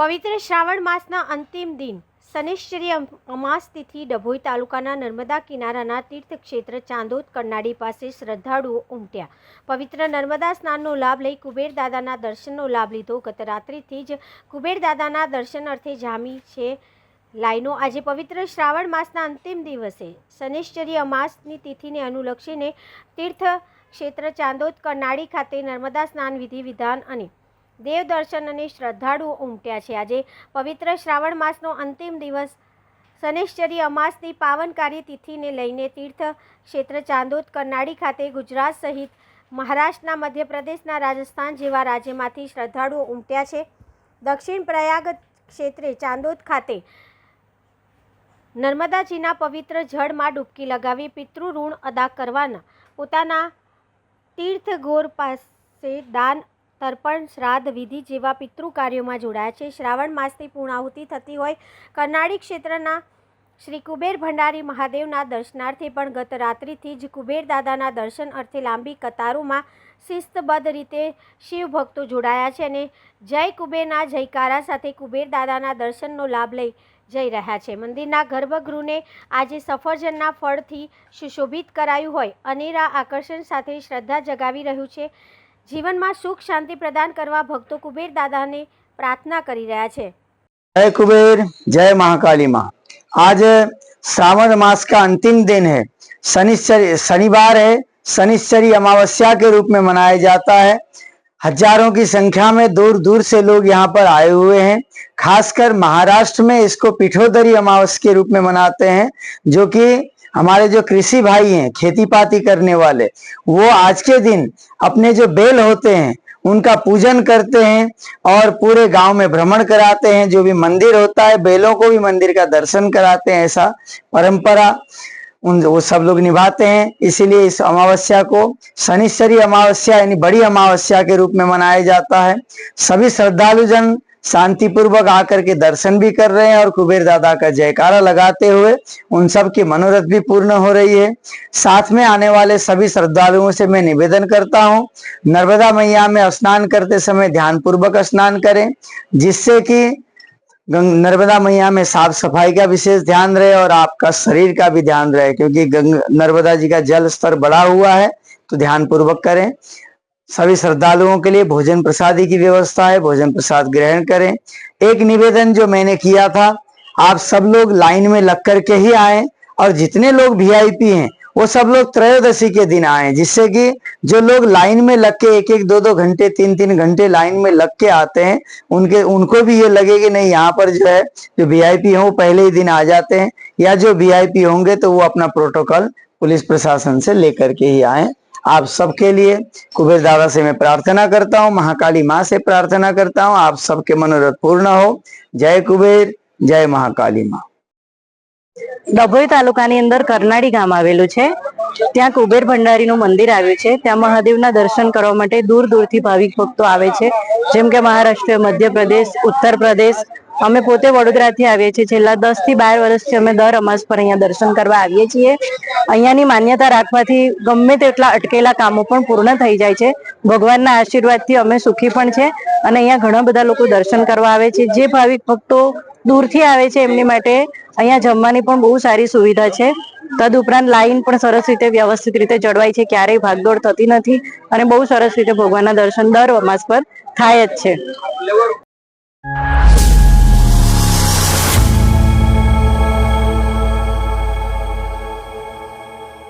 પવિત્ર શ્રાવણ માસના અંતિમ દિન શનિશ્ચરી અમાસ તિથિ ડભોઈ તાલુકાના નર્મદા કિનારાના તીર્થક્ષેત્ર ચાંદોદ કરનાળી પાસે શ્રદ્ધાળુઓ ઉમટ્યા. પવિત્ર નર્મદા સ્નાનનો લાભ લઈ કુબેર દાદાના દર્શનનો લાભ લીધો. ગત રાત્રિથી જ કુબેર દાદાના દર્શન અર્થે જામી છે લાઈનો. આજે પવિત્ર શ્રાવણ માસના અંતિમ દિવસે શનિશ્ચરી અમાસની તિથિને અનુલક્ષીને તીર્થ ક્ષેત્ર ચાંદોદ કરનાળી ખાતે નર્મદા સ્નાન વિધિ વિધાન અને દેવ દર્શન અને શ્રદ્ધાળુઓ ઉમટ્યા છે. આજે પવિત્ર શ્રાવણ માસનો અંતિમ દિવસ શનિશ્ચરી અમાસની પાવનકારી તિથિને લઈને તીર્થ ક્ષેત્ર ચાંદોદ કરનાળી ખાતે ગુજરાત સહિત મહારાષ્ટ્રના મધ્યપ્રદેશના રાજસ્થાન જેવા રાજ્યમાંથી શ્રદ્ધાળુઓ ઉમટ્યા છે. દક્ષિણ પ્રયાગ ક્ષેત્રે ચાંદોદ ખાતે નર્મદાજીના પવિત્ર જળમાં ડૂબકી લગાવી પિતૃ ઋણ અદા કરવાના પોતાના તીર્થગોર પાસે દાન તર્પણ, શ્રાદ્ધ, વિધિ જેવા પિતૃ કાર્યોમાં જોડાયા છે. શ્રાવણ માસની પૂર્ણાહુતિ થતી હોય કરનાળી ક્ષેત્રના શ્રી કુબેર ભંડારી મહાદેવના દર્શનાર્થે પણ ગત રાત્રિથી જ કુબેર દાદાના દર્શન અર્થે લાંબી કતારોમાં શિસ્તબદ્ધ રીતે શિવ ભક્તો જોડાયા છે અને જય કુબેરના જયકારા સાથે કુબેર દાદાના દર્શનનો લાભ લઈ જઈ રહ્યા છે. મંદિરના ગર્ભગૃહને આજે સફરજનના ફળથી સુશોભિત કરાયું હોય. અનેરા આકર્ષણ સાથે શ્રદ્ધા જગાવી રહ્યું છે. જીવનમાં સુખ શાંતિ પ્રદાન કરવા ભક્તો કુબેર દાદાને પ્રાર્થના કરી રહ્યા છે जय कुबेर जय महाकाली माँ आज श्रावण मास का अंतिम दिन है शनिश्चरी शनिवार है शनिश्चरी अमावस्या के रूप में मनाया जाता है हजारों की संख्या में दूर दूर से लोग यहाँ पर आए हुए हैं खासकर महाराष्ट्र में इसको पिठोदरी अमावस के रूप में मनाते हैं जो कि हमारे जो कृषि भाई हैं खेती पाती करने वाले, वो आज के दिन अपने जो बेल होते हैं, उनका पूजन करते हैं और पूरे गाँव में भ्रमण कराते हैं, जो भी मंदिर होता है, बेलों को भी मंदिर का दर्शन कराते हैं, ऐसा परंपरा उन वो सब लोग निभाते हैं। इसीलिए इस अमावस्या को शनिश्चरी अमावस्या, यानी बड़ी अमावस्या के रूप में मनाया जाता है। सभी श्रद्धालु जन शांति पूर्वक आकर के दर्शन भी कर रहे हैं और कुबेर दादा का जयकारा लगाते हुए उन सब की मनोरथ भी पूर्ण हो रही है। साथ में आने वाले सभी श्रद्धालुओं से मैं निवेदन करता हूँ, नर्मदा मैया में स्नान करते समय ध्यान पूर्वक स्नान करें, जिससे कि नर्मदा मैया में साफ़ सफ़ाई का विशेष ध्यान रहे और आपका शरीर का भी ध्यान रहे, क्योंकि नर्मदा जी का जल स्तर बढ़ा हुआ है तो ध्यान पूर्वक करें। सभी श्रद्धालुओं के लिए भोजन प्रसादी की व्यवस्था है, भोजन प्रसाद ग्रहण करें। एक निवेदन जो मैंने किया था, आप सब लोग लाइन में लग करके ही आए और जितने लोग वीआईपी हैं, वो सब लोग त्रयोदशी के दिन आए, जिससे कि जो लोग लाइन में लग के एक एक दो दो घंटे तीन तीन घंटे लाइन में लग के आते हैं, उनके, उनको भी ये लगे कि नहीं, यहाँ पर जो है, जो वीआईपी हैं, वो पहले ही दिन आ जाते हैं, या जो वीआईपी होंगे तो वो अपना प्रोटोकॉल पुलिस प्रशासन से लेकर के ही आए। आप सबके लिए कुबेर दादा से मैं प्रार्थना करता हूँ महाकाली माँ से प्रार्थना करता हूँ आप सबके मनोरथ पूर्ण हो जय कुबेर जय महाकाली माँ ડભોઈ તાલુકાની અંદર કરનાળી ગામ આવેલું છે ત્યાં કુબેર ભંડારીનું મંદિર આવ્યું છે ત્યાં મહાદેવના દર્શન કરવા માટે દૂર દૂરથી ભાવિક ભક્તો આવે છે જેમ કે મહારાષ્ટ્ર મધ્યપ્રદેશ ઉત્તર પ્રદેશ અમે પોતે વડોદરાથી આવીએ છીએ. છેલ્લા દસથી બાર વર્ષથી અમે દર અમાસ પર અહીંયા દર્શન કરવા આવીએ છીએ. અહીંયાની માન્યતા રાખવાથી ગમે તેટલા અટકેલા કામો પણ પૂર્ણ થઈ જાય છે. ભગવાનના આશીર્વાદથી અમે સુખી પણ છે અને અહીંયા ઘણા બધા લોકો દર્શન કરવા આવે છે. જે ભાવિક ભક્તો દૂરથી આવે છે એમની માટે અહીંયા જમવાની પણ બહુ સારી સુવિધા છે. તદુપરાંત લાઈન પણ સરસ રીતે વ્યવસ્થિત રીતે જળવાય છે. ક્યારેય ભાગદોડ થતી નથી અને બહુ સરસ રીતે ભગવાનના દર્શન દર અમાસ પર થાય જ છે.